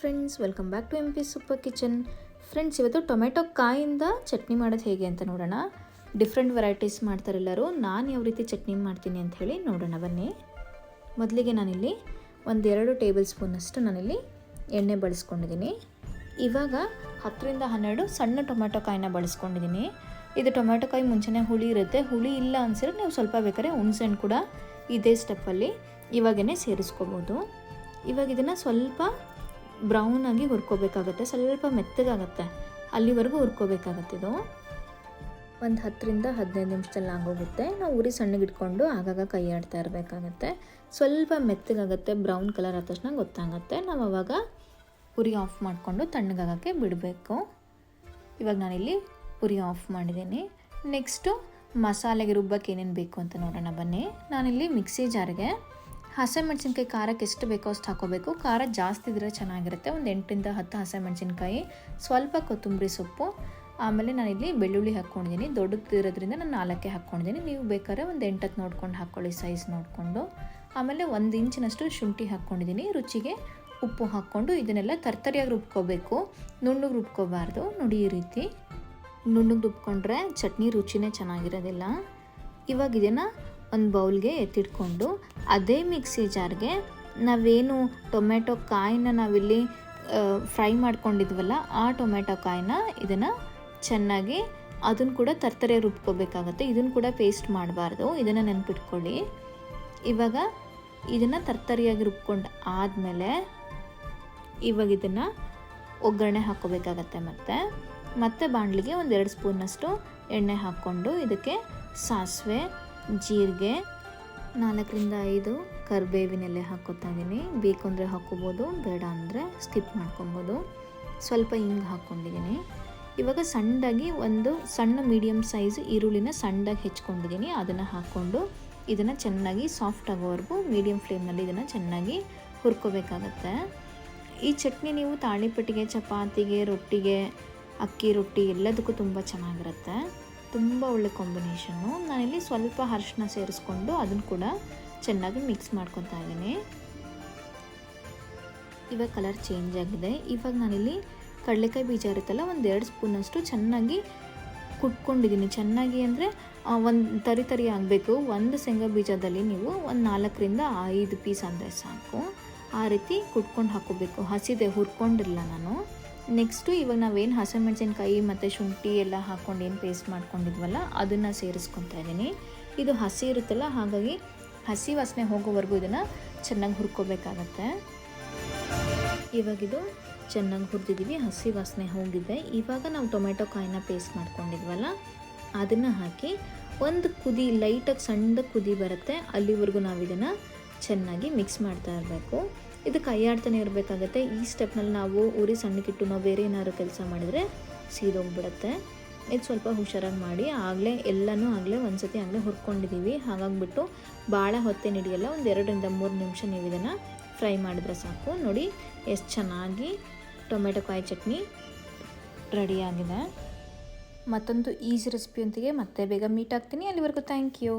Friends welcome back to M P super kitchen friends ಇವತ್ತು tomato ಕಾಯಿಂದ ಚಟ್ನಿ ಮಾಡೋದು ಹೇಗೆ ಅಂತ ನೋಡೋಣ. ಡಿಫ್ರೆಂಟ್ ವೆರೈಟೀಸ್ ಮಾಡ್ತಾರೆ ಎಲ್ಲರೂ. ನಾನು ಯಾವ ರೀತಿ ಚಟ್ನಿ ಮಾಡ್ತೀನಿ ಅಂತ ಹೇಳಿ ನೋಡೋಣ. ಬನ್ನಿ. ಮೊದಲಿಗೆ ನಾನಿಲ್ಲಿ ಒಂದೆರಡು ಟೇಬಲ್ ಸ್ಪೂನಷ್ಟು ನಾನಿಲ್ಲಿ ಎಣ್ಣೆ ಬಳಸ್ಕೊಂಡಿದ್ದೀನಿ. ಇವಾಗ ಹತ್ತರಿಂದ ಹನ್ನೆರಡು ಸಣ್ಣ ಟೊಮೆಟೊ ಕಾಯಿನ ಬಳಸ್ಕೊಂಡಿದ್ದೀನಿ. ಇದು ಟೊಮೆಟೊ ಕಾಯಿ ಮುಂಚೆನೇ ಹುಳಿ ಇರುತ್ತೆ. ಹುಳಿ ಇಲ್ಲ ಅನ್ಸಿದ್ರೆ ನೀವು ಸ್ವಲ್ಪ ಬೇಕಾದ್ರೆ ಹುಣ್ಸೆಹಣ್ಣು ಕೂಡ ಇದೇ ಸ್ಟೆಪ್ಪಲ್ಲಿ ಇವಾಗೇ ಸೇರಿಸ್ಕೋಬೋದು. ಇವಾಗ ಇದನ್ನು ಸ್ವಲ್ಪ ಬ್ರೌನ್ ಆಗಿ ಹುರ್ಕೋಬೇಕಾಗತ್ತೆ, ಸ್ವಲ್ಪ ಮೆತ್ತಗಾಗತ್ತೆ. ಅಲ್ಲಿವರೆಗೂ ಹುರ್ಕೋಬೇಕಾಗತ್ತೆ ಇದು. ಒಂದು ಹತ್ತರಿಂದ ಹದಿನೈದು ನಿಮಿಷದಲ್ಲಿ ಆಗೋಗುತ್ತೆ. ನಾವು ಉರಿ ಸಣ್ಣಗಿಟ್ಕೊಂಡು ಆಗಾಗ ಕೈ ಆಡ್ತಾ ಇರಬೇಕಾಗತ್ತೆ. ಸ್ವಲ್ಪ ಮೆತ್ತಗಾಗತ್ತೆ ಬ್ರೌನ್ ಕಲರ್ ಆದ ತಕ್ಷಣ ಗೊತ್ತಾಗುತ್ತೆ. ನಾವು ಅವಾಗ ಉರಿ ಆಫ್ ಮಾಡಿಕೊಂಡು ತಣ್ಣಗಾಗೋಕ್ಕೆ ಬಿಡಬೇಕು. ಇವಾಗ ನಾನಿಲ್ಲಿ ಉರಿ ಆಫ್ ಮಾಡಿದ್ದೀನಿ. ನೆಕ್ಸ್ಟು ಮಸಾಲೆಗೆ ರುಬ್ಬಕ್ಕೆ ಏನೇನು ಬೇಕು ಅಂತ ನೋಡೋಣ ಬನ್ನಿ. ನಾನಿಲ್ಲಿ ಮಿಕ್ಸಿ ಜಾರಿಗೆ ಹಸಿಮೆಣ್ಸಿನ್ಕಾಯಿ ಖಾರಕ್ಕೆ ಎಷ್ಟು ಬೇಕೋ ಅಷ್ಟು ಹಾಕೋಬೇಕು. ಖಾರ ಜಾಸ್ತಿ ಇದ್ರೆ ಚೆನ್ನಾಗಿರುತ್ತೆ. ಒಂದು ಎಂಟರಿಂದ ಹತ್ತು ಹಸಿಮೆಣ್ಸಿನ್ಕಾಯಿ ಸ್ವಲ್ಪ ಕೊತ್ತಂಬರಿ ಸೊಪ್ಪು, ಆಮೇಲೆ ನಾನು ಇಲ್ಲಿ ಬೆಳ್ಳುಳ್ಳಿ ಹಾಕ್ಕೊಂಡಿದ್ದೀನಿ. ದೊಡ್ಡದಿರೋದ್ರಿಂದ ನಾನು ನಾಲ್ಕೇ ಹಾಕ್ಕೊಂಡಿದ್ದೀನಿ. ನೀವು ಬೇಕಾದ್ರೆ ಒಂದು ಎಂಟತ್ತು ನೋಡ್ಕೊಂಡು ಹಾಕ್ಕೊಳ್ಳಿ ಸೈಜ್ ನೋಡಿಕೊಂಡು. ಆಮೇಲೆ ಒಂದು ಇಂಚಿನಷ್ಟು ಶುಂಠಿ ಹಾಕ್ಕೊಂಡಿದ್ದೀನಿ. ರುಚಿಗೆ ಉಪ್ಪು ಹಾಕ್ಕೊಂಡು ಇದನ್ನೆಲ್ಲ ತರ್ತರಿಯಾಗಿ ರುಬ್ಕೋಬೇಕು. ನುಣ್ಣಗೆ ರುಬ್ಕೋಬಾರ್ದು. ನೋಡಿ ಈ ರೀತಿ. ನುಣ್ಣಗೆ ರುಬ್ಕೊಂಡ್ರೆ ಚಟ್ನಿ ರುಚಿನೇ ಚೆನ್ನಾಗಿರೋದಿಲ್ಲ. ಇವಾಗ ಇದನ್ನು ಒಂದು ಬೌಲ್ಗೆ ಎತ್ತಿಟ್ಕೊಂಡು ಅದೇ ಮಿಕ್ಸಿ ಜಾರ್ಗೆ ನಾವೇನು ಟೊಮೆಟೊ ಕಾಯಿನ ನಾವಿಲ್ಲಿ ಫ್ರೈ ಮಾಡ್ಕೊಂಡಿದ್ವಲ್ಲ ಆ ಟೊಮೆಟೊ ಕಾಯಿನ ಇದನ್ನು ಚೆನ್ನಾಗಿ ಅದನ್ನು ಕೂಡ ತರ್ತರೆ ರುಬ್ಕೋಬೇಕಾಗತ್ತೆ. ಇದನ್ನು ಕೂಡ ಪೇಸ್ಟ್ ಮಾಡಬಾರ್ದು. ಇದನ್ನು ನೆನ್ಪಿಟ್ಕೊಳ್ಳಿ. ಇವಾಗ ಇದನ್ನು ತರ್ತರಿಯಾಗಿ ರುಬ್ಕೊಂಡು ಆದಮೇಲೆ ಇವಾಗ ಇದನ್ನು ಒಗ್ಗರಣೆ ಹಾಕ್ಕೋಬೇಕಾಗತ್ತೆ ಮತ್ತು. ಮತ್ತೆ ಬಾಣಲಿಗೆ ಒಂದು ಎರಡು ಸ್ಪೂನಷ್ಟು ಎಣ್ಣೆ ಹಾಕ್ಕೊಂಡು ಇದಕ್ಕೆ ಸಾಸಿವೆ ಜೀರಿಗೆ ನಾಲ್ಕರಿಂದ ಐದು ಕರಿಬೇವಿನೆಲೆ ಹಾಕೋತಾ ಇದ್ದೀನಿ ಬೇಕು ಅಂದರೆ ಹಾಕ್ಕೋಬೋದು ಬೇಡ ಅಂದರೆ ಸ್ಕಿಪ್ ಮಾಡ್ಕೊಬೋದು. ಸ್ವಲ್ಪ ಹಿಂಗೆ ಹಾಕ್ಕೊಂಡಿದ್ದೀನಿ ಇವಾಗ ಸಣ್ಣದಾಗಿ ಒಂದು ಸಣ್ಣ ಮೀಡಿಯಮ್ ಸೈಜ್ ಈರುಳ್ಳಿನ ಸಣ್ಣದಾಗಿ ಹೆಚ್ಕೊಂಡಿದ್ದೀನಿ ಅದನ್ನು ಹಾಕ್ಕೊಂಡು ಇದನ್ನು ಚೆನ್ನಾಗಿ ಸಾಫ್ಟ್ ಆಗೋವರೆಗೂ ಮೀಡಿಯಮ್ ಫ್ಲೇಮ್ನಲ್ಲಿ ಇದನ್ನು ಚೆನ್ನಾಗಿ ಹುರ್ಕೋಬೇಕಾಗತ್ತೆ. ಈ ಚಟ್ನಿ ನೀವು ತಾಳಿಪಟ್ಟಿಗೆ, ಚಪಾತಿಗೆ, ರೊಟ್ಟಿಗೆ, ಅಕ್ಕಿ, ರೊಟ್ಟಿ ಎಲ್ಲದಕ್ಕೂ ತುಂಬ ಚೆನ್ನಾಗಿರುತ್ತೆ. ತುಂಬ ಒಳ್ಳೆ ಕಾಂಬಿನೇಷನ್ನು ನಾನಿಲ್ಲಿ ಸ್ವಲ್ಪ ಅರಿಶಿನ ಸೇರಿಸ್ಕೊಂಡು ಅದನ್ನು ಕೂಡ ಚೆನ್ನಾಗಿ ಮಿಕ್ಸ್ ಮಾಡ್ಕೊತಾ ಇದ್ದೀನಿ. ಇವಾಗ ಕಲರ್ ಚೇಂಜ್ ಆಗಿದೆ. ಇವಾಗ ನಾನಿಲ್ಲಿ ಕಡಲೆಕಾಯಿ ಬೀಜ ಇರುತ್ತಲ್ಲ ಒಂದು ಎರಡು ಸ್ಪೂನಷ್ಟು ಚೆನ್ನಾಗಿ ಕುಟ್ಕೊಂಡಿದ್ದೀನಿ. ಚೆನ್ನಾಗಿ ಅಂದರೆ ಒಂದು ತರಿ ತರಿ ಆಗಬೇಕು. ಒಂದು ಶೇಂಗಾ ಬೀಜದಲ್ಲಿ ನೀವು ಒಂದು ನಾಲ್ಕರಿಂದ ಐದು ಪೀಸ್ ಅಂದರೆ ಸಾಕು. ಆ ರೀತಿ ಕುಟ್ಕೊಂಡು ಹಾಕೋಬೇಕು. ಹಸಿದೆ ಹುರ್ಕೊಂಡಿರಲ್ಲ ನಾನು. ನೆಕ್ಸ್ಟು ಇವಾಗ ನಾವೇನು ಹಸಿಮೆಣಸಿನ್ಕಾಯಿ ಮತ್ತು ಶುಂಠಿ ಎಲ್ಲ ಹಾಕ್ಕೊಂಡು ಏನು ಪೇಸ್ಟ್ ಮಾಡ್ಕೊಂಡಿದ್ವಲ್ಲ, ಅದನ್ನು ಸೇರಿಸ್ಕೊತಾ ಇದ್ದೀನಿ. ಇದು ಹಸಿ ಇರುತ್ತಲ್ಲ, ಹಾಗಾಗಿ ಹಸಿ ವಾಸನೆ ಹೋಗೋವರೆಗೂ ಇದನ್ನು ಚೆನ್ನಾಗಿ ಹುರ್ಕೋಬೇಕಾಗತ್ತೆ. ಇವಾಗಿದು ಚೆನ್ನಾಗಿ ಹುರಿದಿದ್ದೀವಿ ಹಸಿ ವಾಸನೆ ಹೋಗಿದೆ. ಇವಾಗ ನಾವು ಟೊಮೆಟೊ ಕಾಯಿನ ಪೇಸ್ಟ್ ಮಾಡ್ಕೊಂಡಿದ್ವಲ್ಲ, ಅದನ್ನು ಹಾಕಿ ಒಂದು ಕುದಿ, ಲೈಟಾಗಿ ಸಣ್ಣ ಕುದಿ ಬರುತ್ತೆ, ಅಲ್ಲಿವರೆಗೂ ನಾವು ಇದನ್ನು ಚೆನ್ನಾಗಿ ಮಿಕ್ಸ್ ಮಾಡ್ತಾ ಇರಬೇಕು. ಇದು ಕೈಯಾಡ್ತಾನೆ ಇರಬೇಕಾಗತ್ತೆ. ಈ ಸ್ಟೆಪ್ನಲ್ಲಿ ನಾವು ಉರಿ ಸಣ್ಣಕ್ಕಿಟ್ಟು ನಾವು ಬೇರೆ ಏನಾದ್ರು ಕೆಲಸ ಮಾಡಿದರೆ ಸೀದೋಗ್ಬಿಡುತ್ತೆ. ಇದು ಸ್ವಲ್ಪ ಹುಷಾರಾಗಿ ಮಾಡಿ, ಆಗಲೇ ಎಲ್ಲನೂ ಆಗಲೇ ಒಂದು ಸತಿ ಆಗಲೇ ಹುರ್ಕೊಂಡಿದ್ದೀವಿ. ಹಾಗಾಗಿಬಿಟ್ಟು ಭಾಳ ಹೊತ್ತೆ ಹಿಡಿಯಲ್ಲ, ಒಂದು ಎರಡರಿಂದ ಮೂರು ನಿಮಿಷ ನೀವು ಇದನ್ನು ಫ್ರೈ ಮಾಡಿದ್ರೆ ಸಾಕು. ನೋಡಿ, ಎಷ್ಟು ಚೆನ್ನಾಗಿ ಟೊಮೆಟೊ ಕಾಯಿ ಚಟ್ನಿ ರೆಡಿಯಾಗಿದೆ ಮತ್ತೊಂದು ಈಸಿ ರೆಸಿಪಿಯೊಂದಿಗೆ ಮತ್ತೆ ಬೇಗ ಮೀಟ್ ಆಗ್ತೀನಿ. ಅಲ್ಲಿವರೆಗೂ ಥ್ಯಾಂಕ್ ಯು.